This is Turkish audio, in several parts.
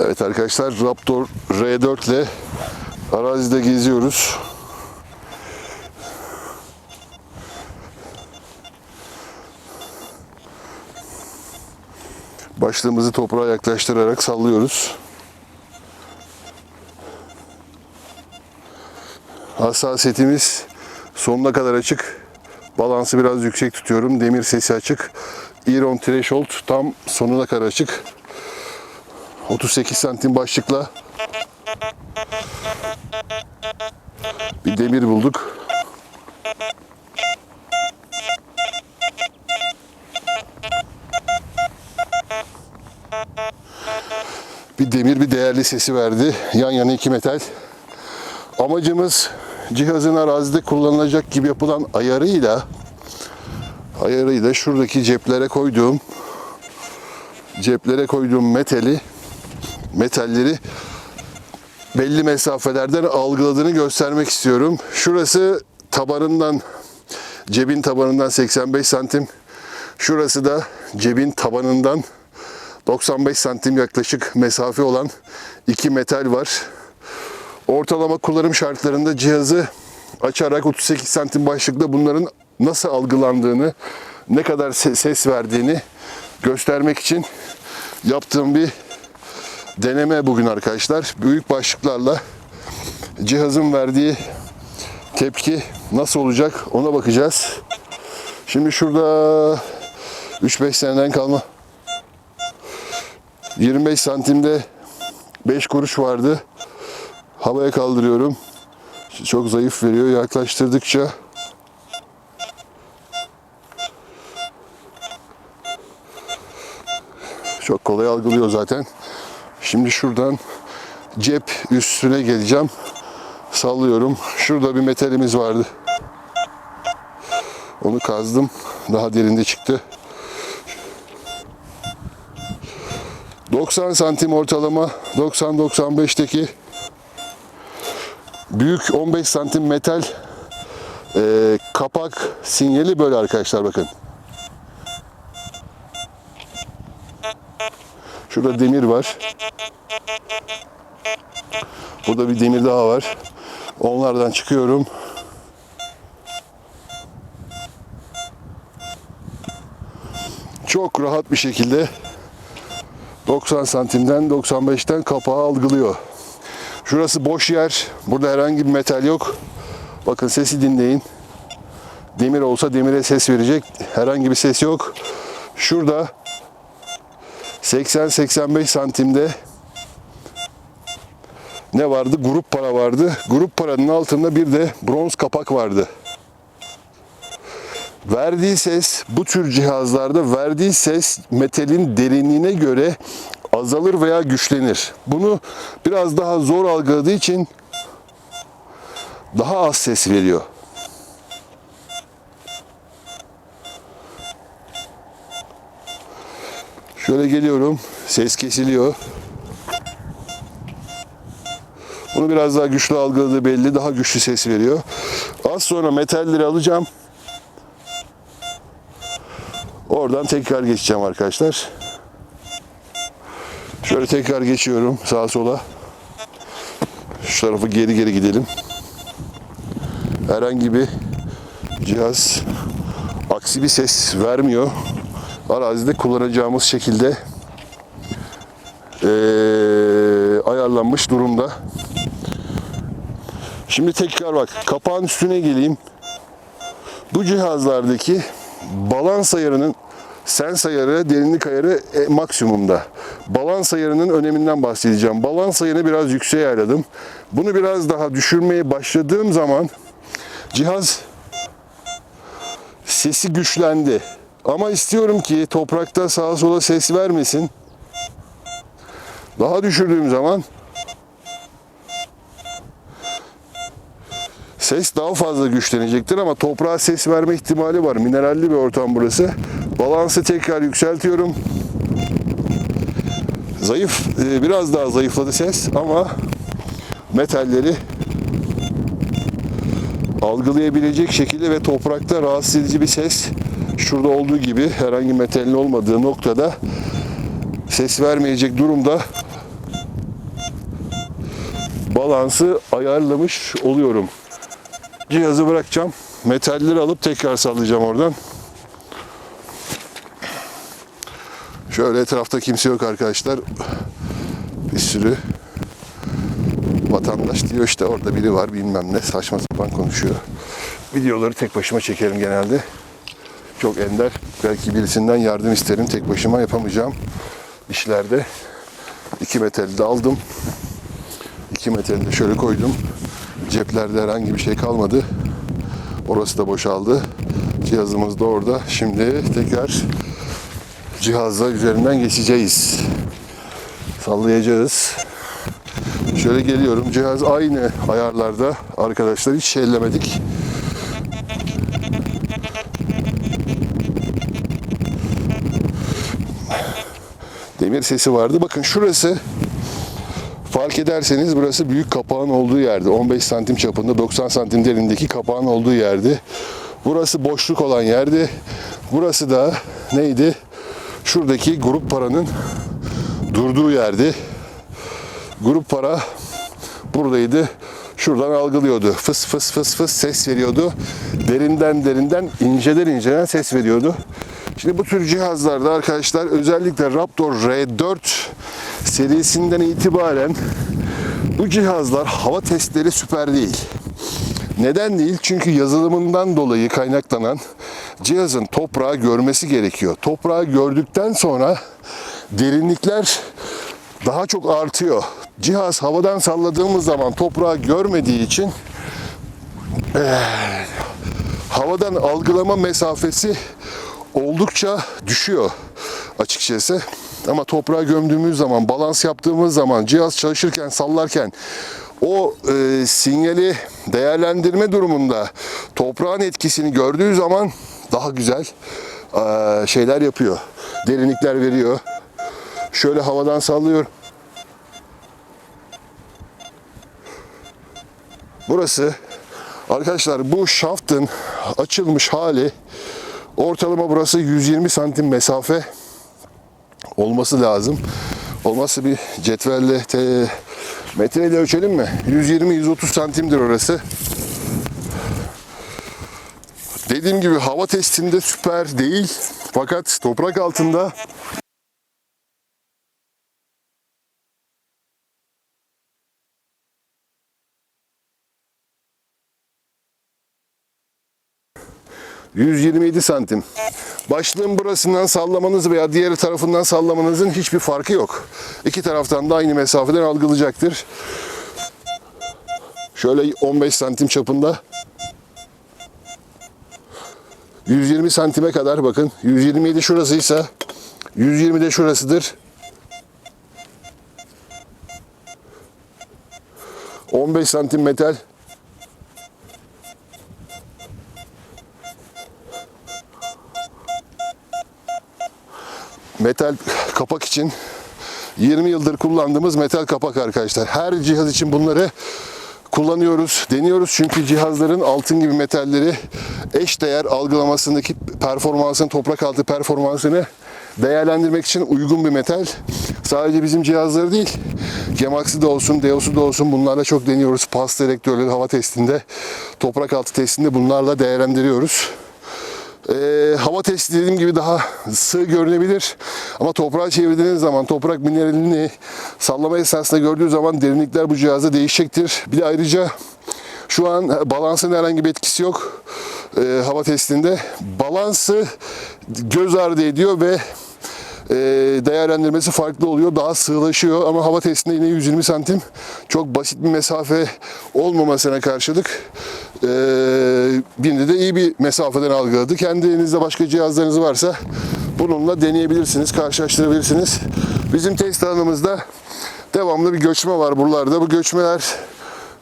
Evet arkadaşlar Raptor R4 ile arazide geziyoruz. Başlığımızı toprağa yaklaştırarak sallıyoruz. Hassasiyetimiz sonuna kadar açık. Balansı biraz yüksek tutuyorum. Demir sesi açık. Iron Threshold tam sonuna kadar açık. 38 santim başlıkla bir demir bulduk. Bir demir bir değerli sesi verdi. Yan yana iki metal. Amacımız cihazın arazide kullanılacak gibi yapılan ayarıyla ayarıyla şuradaki ceplere koyduğum ceplere koyduğum metali metalleri belli mesafelerden algıladığını göstermek istiyorum. Şurası tabanından cebin tabanından 85 santim. Şurası da cebin tabanından 95 santim yaklaşık mesafe olan iki metal var. Ortalama kullanım şartlarında cihazı açarak 38 santim başlıkta bunların nasıl algılandığını, ne kadar se- ses verdiğini göstermek için yaptığım bir deneme bugün arkadaşlar. Büyük başlıklarla cihazın verdiği tepki nasıl olacak ona bakacağız. Şimdi şurada 3-5 seneden kalma 25 santimde 5 kuruş vardı. Havaya kaldırıyorum. Çok zayıf veriyor yaklaştırdıkça. Çok kolay algılıyor zaten. Şimdi şuradan cep üstüne geleceğim. Sallıyorum. Şurada bir metalimiz vardı. Onu kazdım. Daha derinde çıktı. 90 santim ortalama 90-95'teki büyük 15 santim metal e, kapak sinyali böyle arkadaşlar bakın. Şurada demir var. Burada bir demir daha var. Onlardan çıkıyorum. Çok rahat bir şekilde 90 santimden 95'ten kapağı algılıyor. Şurası boş yer. Burada herhangi bir metal yok. Bakın sesi dinleyin. Demir olsa demire ses verecek. Herhangi bir ses yok. Şurada 80-85 santimde ne vardı? Grup para vardı. Grup paranın altında bir de bronz kapak vardı. Verdiği ses bu tür cihazlarda verdiği ses metalin derinliğine göre azalır veya güçlenir. Bunu biraz daha zor algıladığı için daha az ses veriyor. Şöyle geliyorum. Ses kesiliyor. Bunu biraz daha güçlü algıladığı belli. Daha güçlü ses veriyor. Az sonra metalleri alacağım. Oradan tekrar geçeceğim arkadaşlar. Şöyle tekrar geçiyorum sağa sola. Şu tarafı geri geri gidelim. Herhangi bir cihaz aksi bir ses vermiyor. Arazide kullanacağımız şekilde eee, ayarlanmış durumda. Şimdi tekrar bak kapağın üstüne geleyim. Bu cihazlardaki balans ayarının sens ayarı, derinlik ayarı e, maksimumda. Balans ayarının öneminden bahsedeceğim. Balans ayarını biraz yükseğe ayarladım. Bunu biraz daha düşürmeye başladığım zaman cihaz sesi güçlendi. Ama istiyorum ki toprakta sağa sola ses vermesin. Daha düşürdüğüm zaman ses daha fazla güçlenecektir ama toprağa ses verme ihtimali var. Mineralli bir ortam burası. Balansı tekrar yükseltiyorum. Zayıf, e, biraz daha zayıfladı ses ama metalleri algılayabilecek şekilde ve toprakta rahatsız edici bir ses şurada olduğu gibi herhangi metalin olmadığı noktada ses vermeyecek durumda balansı ayarlamış oluyorum. Cihazı bırakacağım. Metalleri alıp tekrar sallayacağım oradan. Şöyle etrafta kimse yok arkadaşlar. Bir sürü vatandaş diyor işte orada biri var bilmem ne saçma sapan konuşuyor. Videoları tek başıma çekerim genelde. Çok ender. Belki birisinden yardım isterim. Tek başıma yapamayacağım işlerde. İki metali de aldım. İki metali de şöyle koydum. Ceplerde herhangi bir şey kalmadı. Orası da boşaldı. Cihazımız da orada. Şimdi tekrar cihazla üzerinden geçeceğiz. Sallayacağız. Şöyle geliyorum. Cihaz aynı ayarlarda arkadaşlar. Hiç şeylemedik. Demir sesi vardı. Bakın şurası fark ederseniz burası büyük kapağın olduğu yerde. 15 santim çapında 90 santim derindeki kapağın olduğu yerdi. Burası boşluk olan yerdi. Burası da neydi? Şuradaki grup paranın durduğu yerdi. Grup para buradaydı. Şuradan algılıyordu. Fıs fıs fıs fıs ses veriyordu. Derinden derinden inceden inceden ses veriyordu. Şimdi bu tür cihazlarda arkadaşlar özellikle Raptor R4 serisinden itibaren bu cihazlar hava testleri süper değil. Neden değil? Çünkü yazılımından dolayı kaynaklanan cihazın toprağı görmesi gerekiyor. Toprağı gördükten sonra derinlikler daha çok artıyor. Cihaz havadan salladığımız zaman toprağı görmediği için eee, havadan algılama mesafesi oldukça düşüyor açıkçası. Ama toprağa gömdüğümüz zaman, balans yaptığımız zaman, cihaz çalışırken, sallarken o e, sinyali değerlendirme durumunda toprağın etkisini gördüğü zaman daha güzel e, şeyler yapıyor. Derinlikler veriyor. Şöyle havadan sallıyor. Burası arkadaşlar bu şaftın açılmış hali ortalama burası 120 santim mesafe olması lazım. Olmazsa bir cetvelle te, metreyle ölçelim mi? 120-130 santimdir orası. Dediğim gibi hava testinde süper değil. Fakat toprak altında ...127 santim. Başlığın burasından sallamanız veya diğer tarafından sallamanızın hiçbir farkı yok. İki taraftan da aynı mesafeden algılayacaktır. Şöyle 15 santim çapında 120 santime kadar bakın. 127 şurasıysa 120 de şurasıdır. 15 santim metal. Metal kapak için 20 yıldır kullandığımız metal kapak arkadaşlar. Her cihaz için bunları kullanıyoruz, deniyoruz çünkü cihazların altın gibi metalleri eş değer algılamasındaki performansını, toprak altı performansını değerlendirmek için uygun bir metal. Sadece bizim cihazları değil, Gemax'i de olsun, Deos'u da olsun bunlarla çok deniyoruz. Pas direktörleri hava testinde, toprak altı testinde bunlarla değerlendiriyoruz. Ee, hava testi dediğim gibi daha sığ görünebilir. Ama toprağa çevirdiğiniz zaman toprak mineralini sallama esnasında gördüğü zaman derinlikler bu cihazda değişecektir. Bir de ayrıca şu an balansın herhangi bir etkisi yok ee, hava testinde. Balansı göz ardı ediyor ve e, değerlendirmesi farklı oluyor. Daha sığlaşıyor ama hava testinde yine 120 santim çok basit bir mesafe olmamasına karşılık e, birinde de iyi bir mesafeden algıladı. Kendi başka cihazlarınız varsa bununla deneyebilirsiniz, karşılaştırabilirsiniz. Bizim test alanımızda devamlı bir göçme var buralarda. Bu göçmeler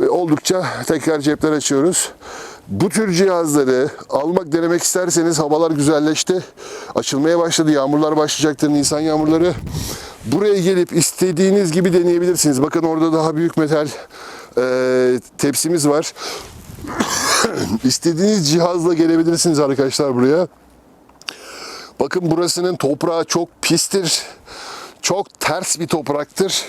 ve oldukça tekrar cepler açıyoruz. Bu tür cihazları almak denemek isterseniz havalar güzelleşti. Açılmaya başladı. Yağmurlar başlayacaktır. Nisan yağmurları. Buraya gelip istediğiniz gibi deneyebilirsiniz. Bakın orada daha büyük metal e, tepsimiz var. İstediğiniz cihazla gelebilirsiniz arkadaşlar buraya. Bakın burasının toprağı çok pistir. Çok ters bir topraktır.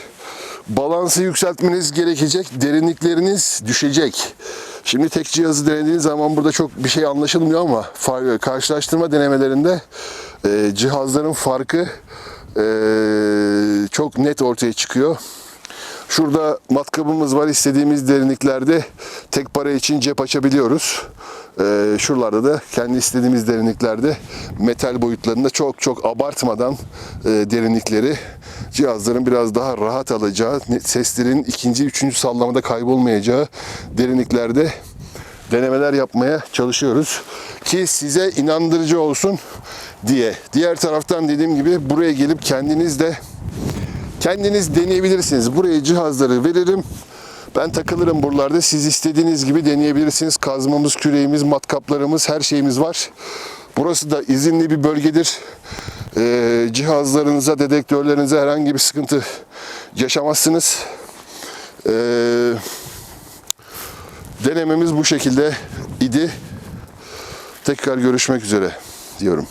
Balansı yükseltmeniz gerekecek, derinlikleriniz düşecek. Şimdi tek cihazı denediğiniz zaman burada çok bir şey anlaşılmıyor ama karşılaştırma denemelerinde e, cihazların farkı e, çok net ortaya çıkıyor. Şurada matkabımız var. İstediğimiz derinliklerde tek para için cep açabiliyoruz. Ee, şuralarda da kendi istediğimiz derinliklerde metal boyutlarında çok çok abartmadan e, derinlikleri cihazların biraz daha rahat alacağı, seslerin ikinci, üçüncü sallamada kaybolmayacağı derinliklerde denemeler yapmaya çalışıyoruz. Ki size inandırıcı olsun diye. Diğer taraftan dediğim gibi buraya gelip kendiniz de Kendiniz deneyebilirsiniz. Buraya cihazları veririm. Ben takılırım buralarda. Siz istediğiniz gibi deneyebilirsiniz. Kazmamız, küreğimiz, matkaplarımız, her şeyimiz var. Burası da izinli bir bölgedir. Ee, cihazlarınıza, dedektörlerinize herhangi bir sıkıntı yaşamazsınız. Ee, denememiz bu şekilde idi. Tekrar görüşmek üzere diyorum.